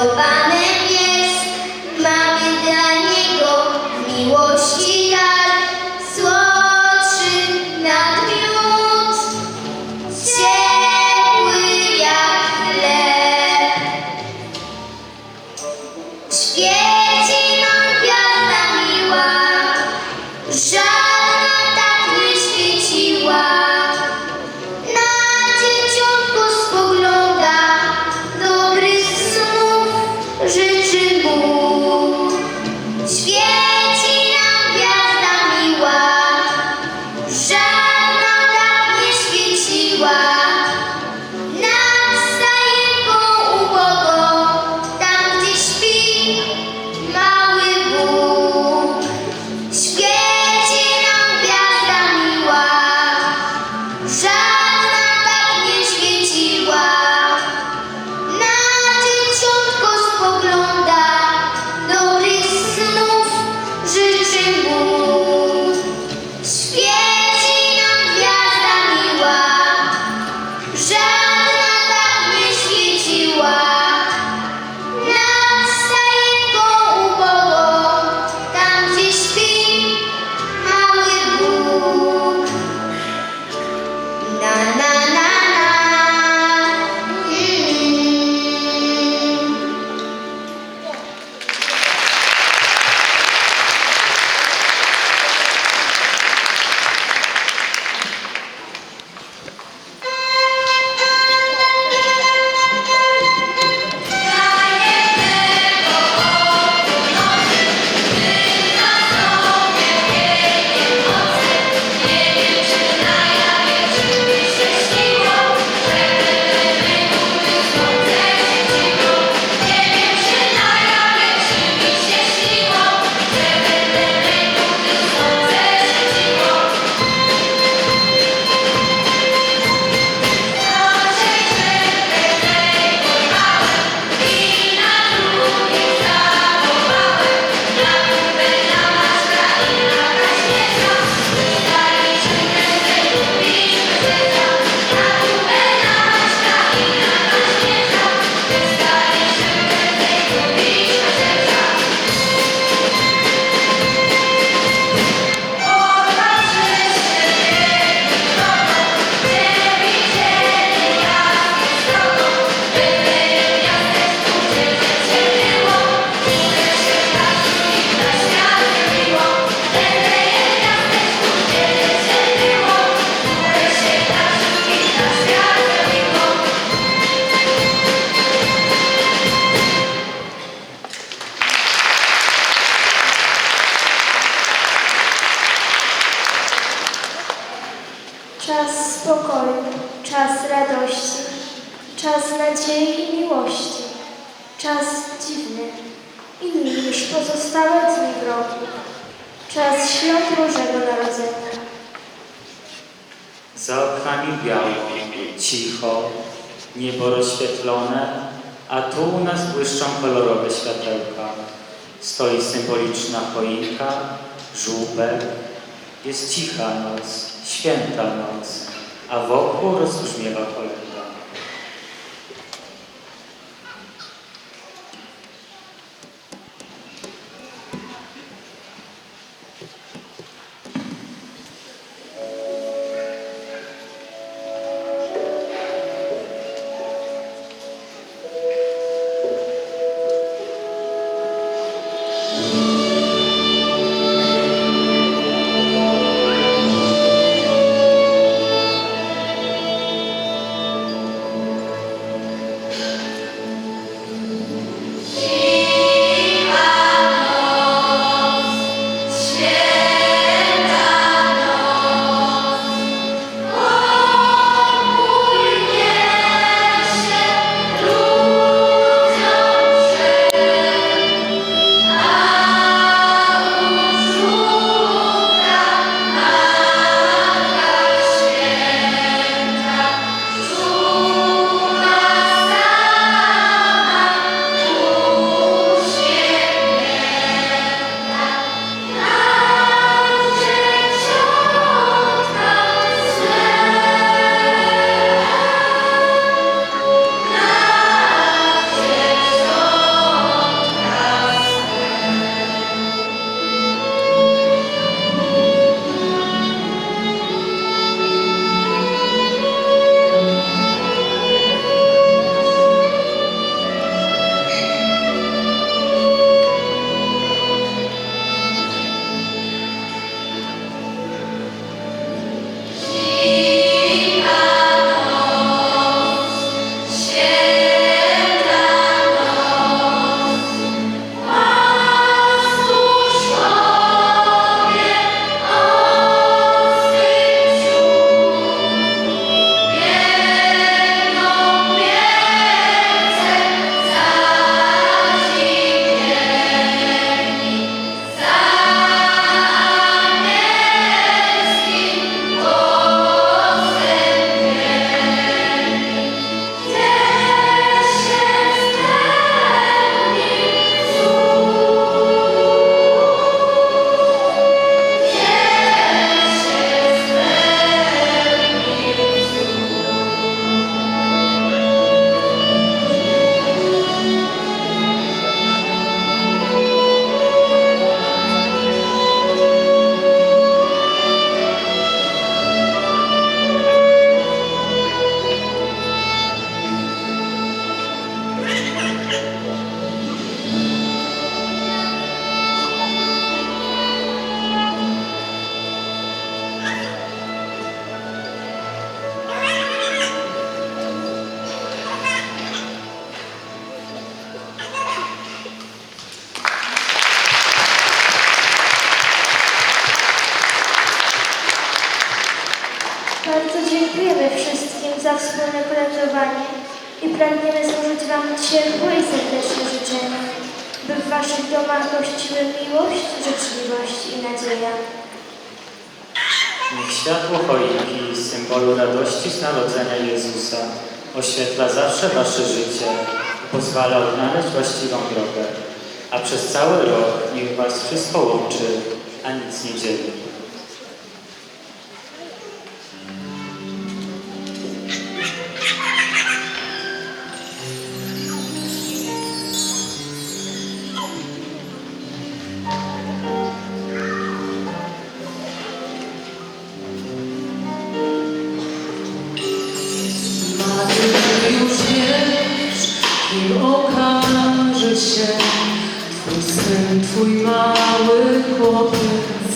so fine. błyszczą kolorowe światełka. Stoi symboliczna choinka, żółbek. Jest cicha noc, święta noc, a wokół rozbrzmiewa kolęda. Waszych domach gościły miłość, życzliwość i nadzieja. Niech światło choinki, symbolu radości z narodzenia Jezusa, oświetla zawsze Wasze życie pozwala odnaleźć właściwą drogę, a przez cały rok niech Was wszystko łączy, a nic nie dzieli. Twój mały chłopiec.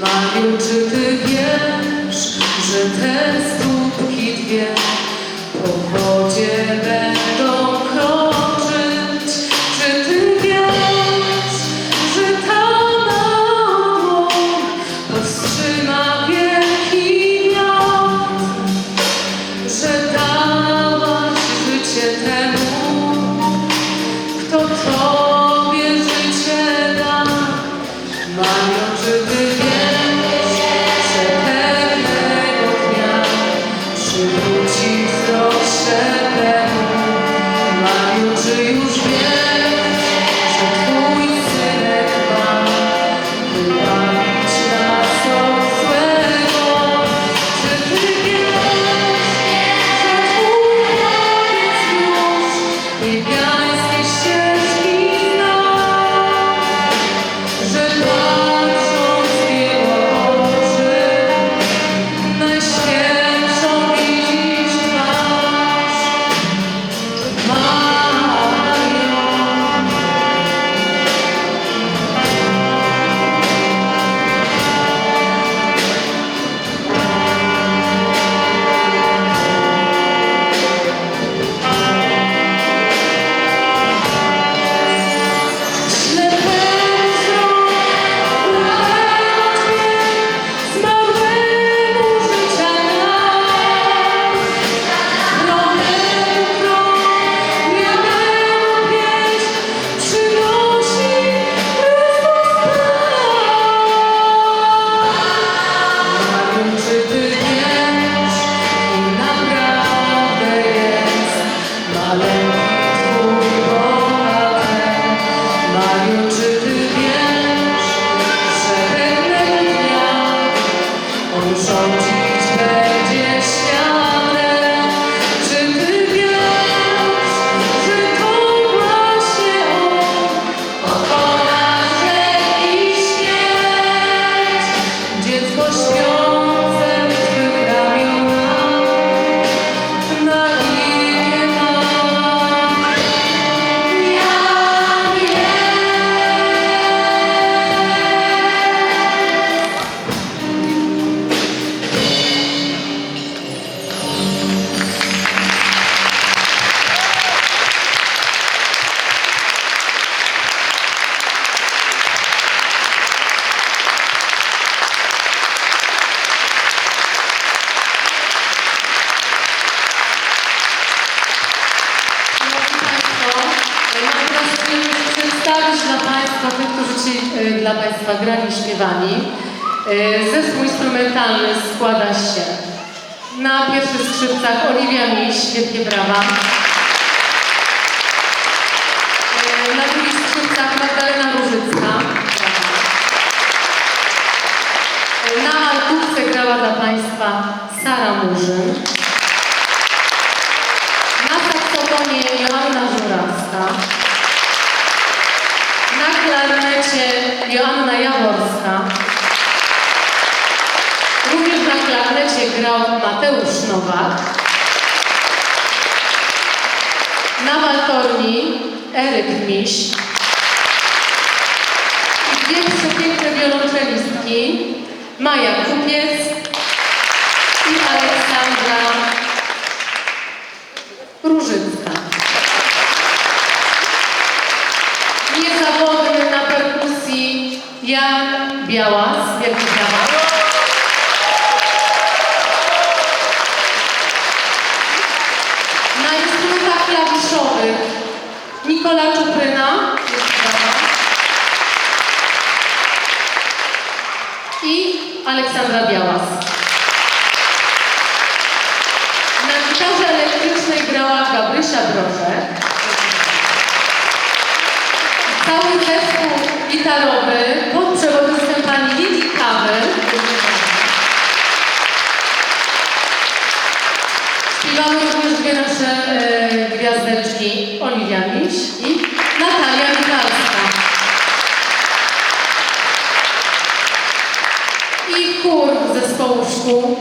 Mario, czy Ty wiesz, że te stópki dwie 是不计较 dla Państwa grali i śpiewali. E, Zespół instrumentalny składa się na pierwszych skrzypcach Oliwia Miś, wielkie brawa. E, Na drugich skrzypcach Magdalena Różycka. E, Na altówce grała dla Państwa Sara Murzyn. Na saksofonie Joanna Żurawska. Na klarnecie Joanna Jaworska. Również na klarnecie grał Mateusz Nowak. Na waltorni Eryk Miś. I dwie przepiękne wiolonczelistki Maja Kupiec na instrumentach klawiszowych Nikola Czupryna i Aleksandra Białas. Na gitarze elektrycznej grała Gabrysia Broże. Cały zespół gitarowy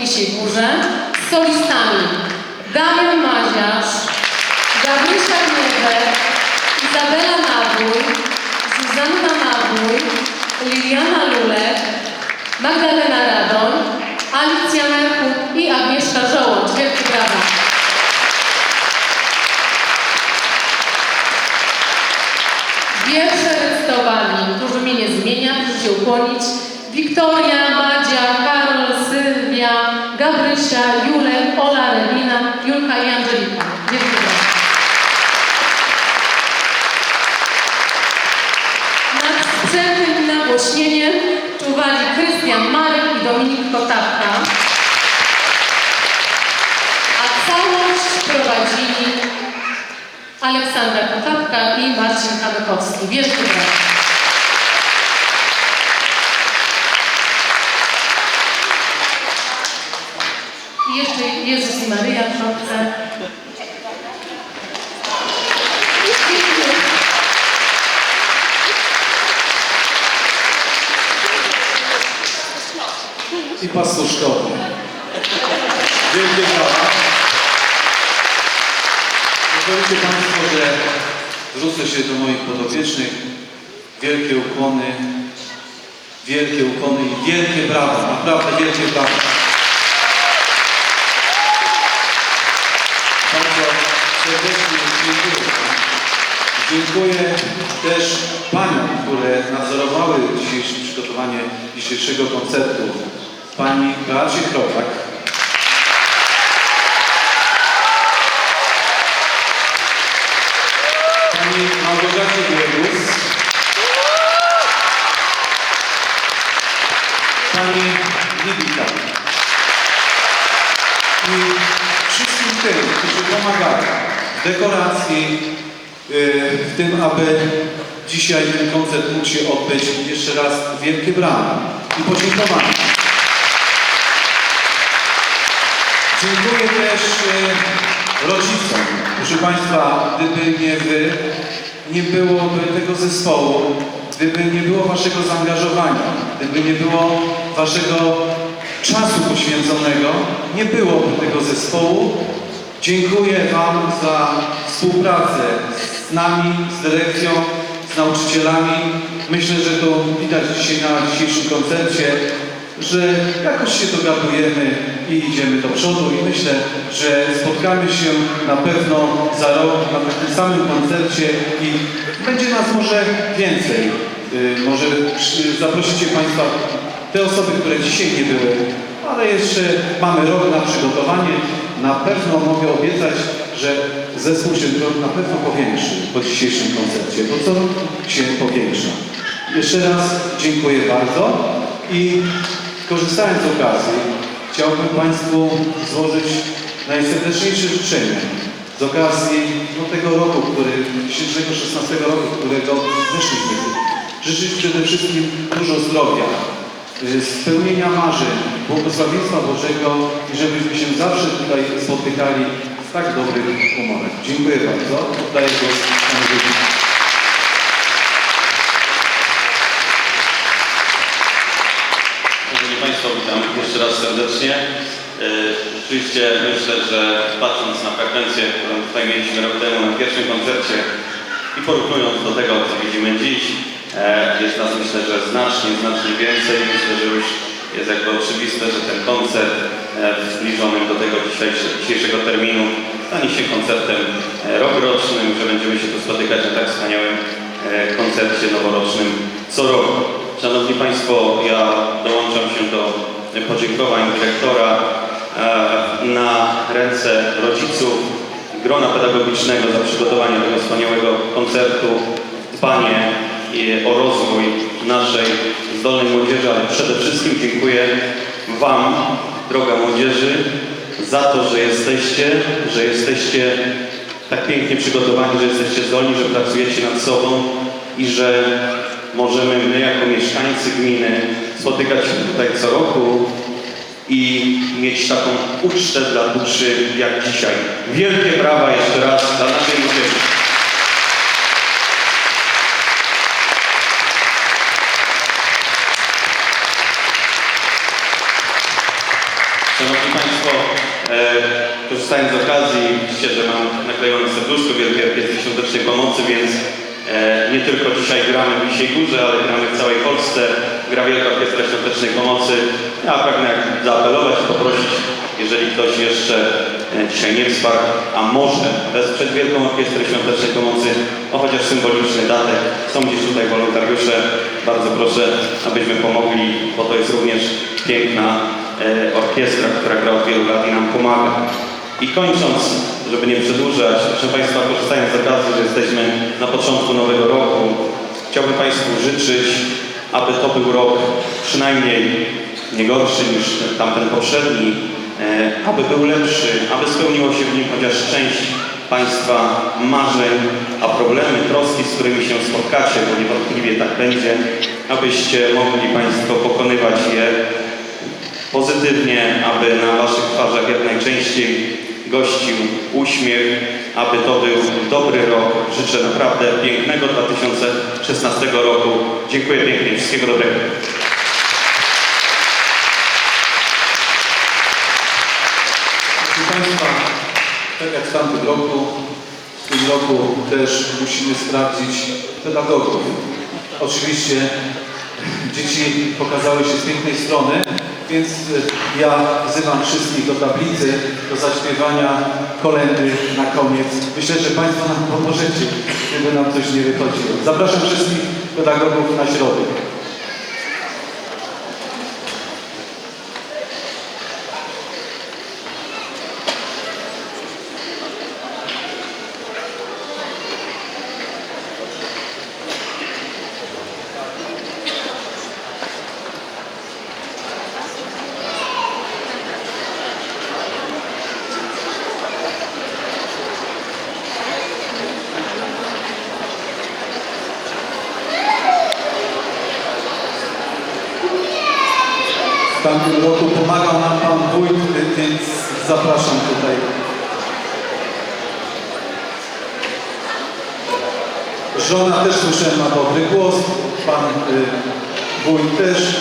Lisiej Górze. Z solistami Damian Maziarz, Gabrysia Gniewek, Izabela Nabój, Zuzanna Nabój, Liliana Lulek, Magdalena Radoń, Alicja Julka i Angelika. Brawa. Nad sprzętem i nagłośnieniem czuwali Krystian Marek i Dominik Kotawka, a całość prowadzili Aleksandra Kotawka i Marcin Kamykowski. Wielkie brawa. I jeszcze Jezus i Maryja w szopce. i pastor szkoły. Wielkie brawa. Pozwolicie Państwo, że zwrócę się do moich podopiecznych. Wielkie ukłony, wielkie ukłony i wielkie brawa, naprawdę wielkie brawa. Bardzo serdecznie dziękuję. Dziękuję też Paniom, które nadzorowały dzisiejsze przygotowanie dzisiejszego koncertu. Pani Beacie Kropak, dekoracji, yy, w tym, aby dzisiaj ten koncert mógł się odbyć. Jeszcze raz wielkie brawa i podziękowania. Dziękuję też e, rodzicom. Proszę Państwa, gdyby nie Wy, nie byłoby tego zespołu, gdyby nie było Waszego zaangażowania, gdyby nie było Waszego czasu poświęconego, nie byłoby tego zespołu. Dziękuję Wam za współpracę z nami, z dyrekcją, z nauczycielami. Myślę, że to widać dzisiaj na dzisiejszym koncercie, że jakoś się dogadujemy i idziemy do przodu i myślę, że spotkamy się na pewno za rok na takim samym koncercie i będzie nas może więcej. Y, Może zaprosicie Państwa te osoby, które dzisiaj nie były, ale jeszcze mamy rok na przygotowanie. Na pewno mogę obiecać, że zespół się na pewno powiększy po dzisiejszym koncercie, bo co się powiększa. Jeszcze raz dziękuję bardzo i korzystając z okazji chciałbym Państwu złożyć najserdeczniejsze życzenia z okazji no, tego roku, który, dzisiejszego 16 roku, którego weszliśmy. Życzyć przede wszystkim dużo zdrowia, spełnienia marzeń, błogosławieństwa Bożego i żebyśmy się zawsze tutaj spotykali w tak dobrych umowach. Dziękuję bardzo. Oddaję głos panu. Szanowni Państwo, witam jeszcze raz serdecznie. E, Rzeczywiście myślę, że patrząc na frekwencję, którą tutaj mieliśmy rok temu na pierwszym koncercie i porównując do tego, co widzimy dziś, jest nas myślę, że znacznie, znacznie więcej. Myślę, że już jest jakby oczywiste, że ten koncert e, zbliżonym do tego dzisiejsze, dzisiejszego terminu stanie się koncertem e, rokrocznym, że będziemy się tu spotykać na tak wspaniałym e, koncercie noworocznym co roku. Szanowni Państwo, ja dołączam się do podziękowań dyrektora na ręce rodziców, grona pedagogicznego za przygotowanie tego wspaniałego koncertu, dbanie i o rozwój naszej zdolnej młodzieży, ale przede wszystkim dziękuję Wam, droga młodzieży, za to, że jesteście, że jesteście tak pięknie przygotowani, że jesteście zdolni, że pracujecie nad sobą i że możemy my jako mieszkańcy gminy spotykać się tutaj co roku i mieć taką ucztę dla duszy jak dzisiaj. Wielkie brawa jeszcze raz dla naszej młodzieży. Szanowni Państwo, e, korzystając z okazji, widzicie, że mam naklejone serduszko Wielkiej Orkiestry Świątecznej Pomocy, więc e, nie tylko dzisiaj gramy w Lisiej Górze, ale gramy w całej Polsce. Gra Wielka Orkiestra Świątecznej Pomocy. Ja pragnę zaapelować, poprosić, jeżeli ktoś jeszcze e, dzisiaj nie wsparł, a może wesprzeć Wielką Orkiestrę Świątecznej Pomocy, o chociaż symboliczny datek. Są gdzieś tutaj wolontariusze. Bardzo proszę, abyśmy pomogli, bo to jest również piękna e, orkiestra, która gra od wielu lat i nam pomaga. I kończąc, żeby nie przedłużać, proszę Państwa, korzystając z okazji, że jesteśmy na początku nowego roku, chciałbym Państwu życzyć, aby to był rok przynajmniej nie gorszy niż tamten poprzedni, e, aby był lepszy, aby spełniło się w nim chociaż część Państwa marzeń, a problemy, troski, z którymi się spotkacie, bo niewątpliwie tak będzie, abyście mogli Państwo pokonywać je pozytywnie, aby na Waszych twarzach jak najczęściej gościł uśmiech, aby to był dobry rok. Życzę naprawdę pięknego 2016 roku. Dziękuję pięknie. Wszystkiego dobrego. Proszę Państwa, tak jak w tamtym roku, w tym roku też musimy sprawdzić pedagogów. Oczywiście dzieci pokazały się z pięknej strony, więc e, ja wzywam wszystkich do tablicy, do zaśpiewania kolendy na koniec. Myślę, że Państwo nam pomożecie, gdyby nam coś nie wychodziło. Zapraszam wszystkich pedagogów na środek. Tamtym roku pomagał nam Pan Wójt, więc zapraszam tutaj. Żona też słyszałem ma dobry głos, Pan y, Wójt też.